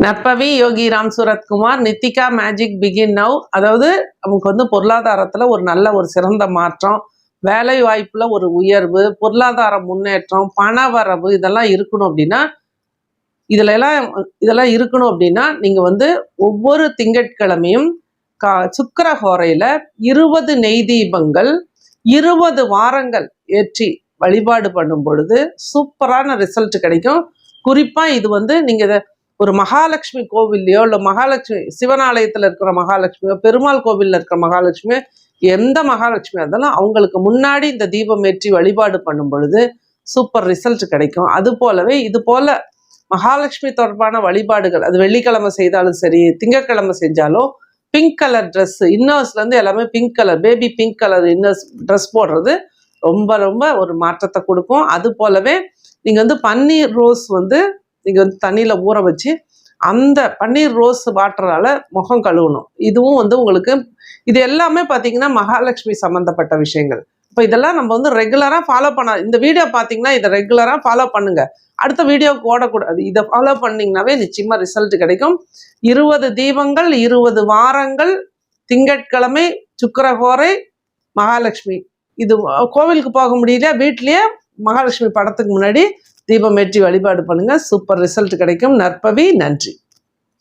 நற்பவி Yogi Ram Suratkumar Nithika magic begin now அதாவது நமக்கு வந்து பொருளாதாரத்தில் ஒரு நல்ல ஒரு சிறந்த மாற்றம் வேலை வாய்ப்பில் ஒரு உயர்வு பொருளாதார முன்னேற்றம் பண வரவு இதெல்லாம் இருக்கணும் அப்படின்னா இதில் எல்லாம் இதெல்லாம் இருக்கணும் அப்படின்னா நீங்கள் வந்து ஒவ்வொரு திங்கட்கிழமையும் கா சுக்கர ஹோரையில் இருபது நெய் தீபங்கள் இருபது வாரங்கள் ஏற்றி வழிபாடு பண்ணும் பொழுது சூப்பரான ரிசல்ட் கிடைக்கும். குறிப்பாக இது வந்து நீங்கள் இதை ஒரு மகாலட்சுமி கோவில்லையோ இல்லை மகாலட்சுமி சிவன் இருக்கிற மகாலட்சுமியோ பெருமாள் கோவிலில் இருக்கிற மகாலட்சுமியோ எந்த மகாலட்சுமியாக இருந்தாலும் அவங்களுக்கு முன்னாடி இந்த தீபம் ஏற்றி வழிபாடு பண்ணும் பொழுது சூப்பர் ரிசல்ட் கிடைக்கும். அது போலவே இது போல மகாலட்சுமி தொடர்பான வழிபாடுகள் அது வெள்ளிக்கிழமை செய்தாலும் சரி திங்கட்கிழமை செஞ்சாலும் பிங்க் கலர் ட்ரெஸ் இன்னர்ஸ்லேருந்து எல்லாமே pink colour baby pink colour inners dress போடுறது ரொம்ப ரொம்ப ஒரு மாற்றத்தை கொடுக்கும். அது போலவே நீங்கள் வந்து பன்னீர் ரோஸ் வந்து நீங்கள் வந்து தண்ணியில் ஊற வச்சு அந்த பன்னீர் ரோஸ் வாட்டரால் முகம் கழுவணும். இதுவும் வந்து உங்களுக்கு இது எல்லாமே பார்த்தீங்கன்னா மகாலட்சுமி சம்மந்தப்பட்ட விஷயங்கள். இப்போ இதெல்லாம் நம்ம வந்து ரெகுலராக ஃபாலோ பண்ண இந்த வீடியோ பார்த்தீங்கன்னா இதை ரெகுலராக ஃபாலோ பண்ணுங்க. அடுத்த வீடியோவுக்கு ஓடக்கூடாது. இதை ஃபாலோ பண்ணிங்கனாவே நிச்சயமாக ரிசல்ட் கிடைக்கும். இருபது தீபங்கள் இருபது வாரங்கள் திங்கட்கிழமை சுக்கரகோரை மகாலட்சுமி. இது கோவிலுக்கு போக முடியல வீட்லேயே மகாலட்சுமி படத்துக்கு முன்னாடி தீபம் ஏற்றி வழிபாடு பண்ணுங்க. சூப்பர் ரிசல்ட் கிடைக்கும். நற்பவி நன்றி.